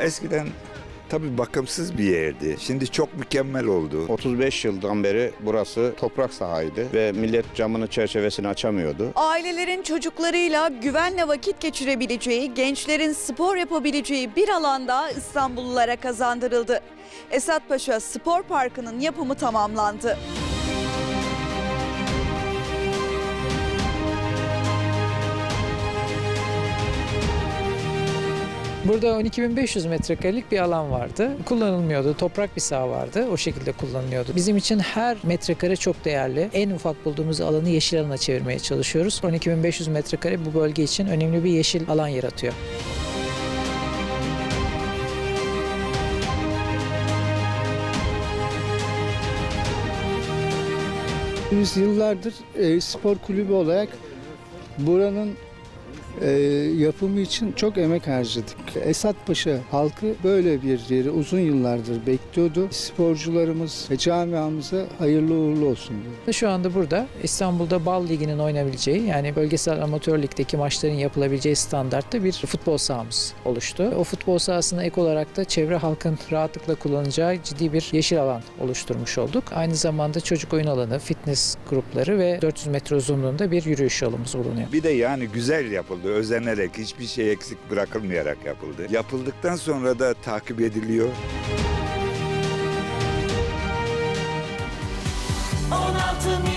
eskiden tabii bakımsız bir yerdi. Şimdi çok mükemmel oldu. 35 yıldan beri burası toprak sahaydı ve millet camını çerçevesini açamıyordu. Ailelerin çocuklarıyla güvenle vakit geçirebileceği, gençlerin spor yapabileceği bir alanda İstanbullulara kazandırıldı. Esatpaşa Spor Parkı'nın yapımı tamamlandı. Burada 12.500 metrekarelik bir alan vardı. Kullanılmıyordu. Toprak bir saha vardı. O şekilde kullanılıyordu. Bizim için her metrekare çok değerli. En ufak bulduğumuz alanı yeşil alana çevirmeye çalışıyoruz. 12.500 metrekare bu bölge için önemli bir yeşil alan yaratıyor. Biz yıllardır e, spor kulübü olarak buranın e, yapımı için çok emek harcadık. Esatpaşa halkı böyle bir yeri uzun yıllardır bekliyordu. Sporcularımız ve camiamıza hayırlı uğurlu olsun diyor. Şu anda burada İstanbul'da Bal Ligi'nin oynayabileceği yani bölgesel amatör ligdeki maçların yapılabileceği standartta bir futbol sahamız oluştu. O futbol sahasına ek olarak da çevre halkın rahatlıkla kullanacağı ciddi bir yeşil alan oluşturmuş olduk. Aynı zamanda çocuk oyun alanı, fitness grupları ve 400 metre uzunluğunda bir yürüyüş yolumuz bulunuyor. Bir de yani güzel yapıldı, özenerek, hiçbir şey eksik bırakılmayarak yapıldı. Yapıldıktan sonra da takip ediliyor. 16 milyon